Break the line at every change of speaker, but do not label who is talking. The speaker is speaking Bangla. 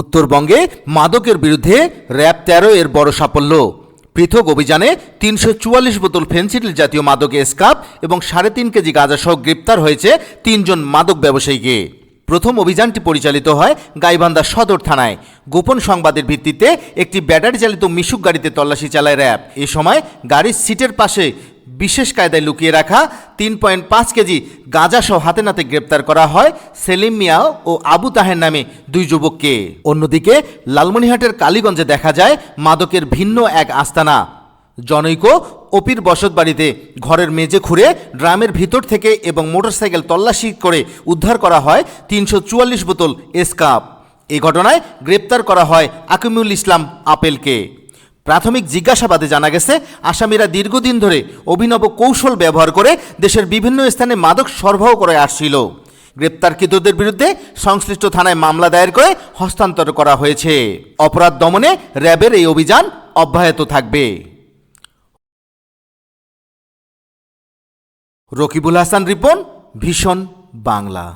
উত্তরবঙ্গে মাদকের বিরুদ্ধে র্যাব তেরো এর বড় সাফল্য। পৃথক অভিযানে তিনশো চুয়াল্লিশ বোতল ফেন্সিডিল জাতীয় মাদক এসকাপ এবং সাড়ে তিন কেজি গাঁজাসহ গ্রেপ্তার হয়েছে তিনজন মাদক ব্যবসায়ীকে। প্রথম অভিযানটি পরিচালিত হয় গাইবান্ধা সদর থানায়। গোপন সংবাদের ভিত্তিতে একটি ব্যাটারি চালিত মিশুক গাড়িতে তল্লাশি চালায় র্যাব। এ সময় গাড়ির সিটের পাশে বিশেষ কায়দায় লুকিয়ে রাখা তিন পয়েন্ট পাঁচ কেজি গাঁজাসহ হাতে নাতে গ্রেপ্তার করা হয় সেলিম মিয়া ও আবু তাহের নামে দুই যুবককে। অন্যদিকে লালমনিহাটের কালীগঞ্জে দেখা যায় মাদকের ভিন্ন এক আস্তানা। জনৈক অপির বসত বাড়িতে ঘরের মেঝে খুঁড়ে ড্রামের ভিতর থেকে এবং মোটরসাইকেল তল্লাশি করে উদ্ধার করা হয় তিনশো চুয়াল্লিশ বোতল এসকাপ। এই ঘটনায় গ্রেপ্তার করা হয় আকিমুল ইসলাম আপেলকে। প্রাথমিক জিজ্ঞাসাবাদে জানা গেছে, আসামিরা দীর্ঘদিন ধরে অভিনব কৌশল ব্যবহার করে দেশের বিভিন্ন স্থানে মাদক সরবরাহ করে আসছিল। গ্রেপ্তারকৃতদের বিরুদ্ধে সংশ্লিষ্ট থানায় মামলা দায়ের করে হস্তান্তর করা হয়েছে। অপরাধ দমনে র্যাবের এই অভিযান অব্যাহত থাকবে। রকিবুল হাসান রিপন, ভীষণ বাংলা।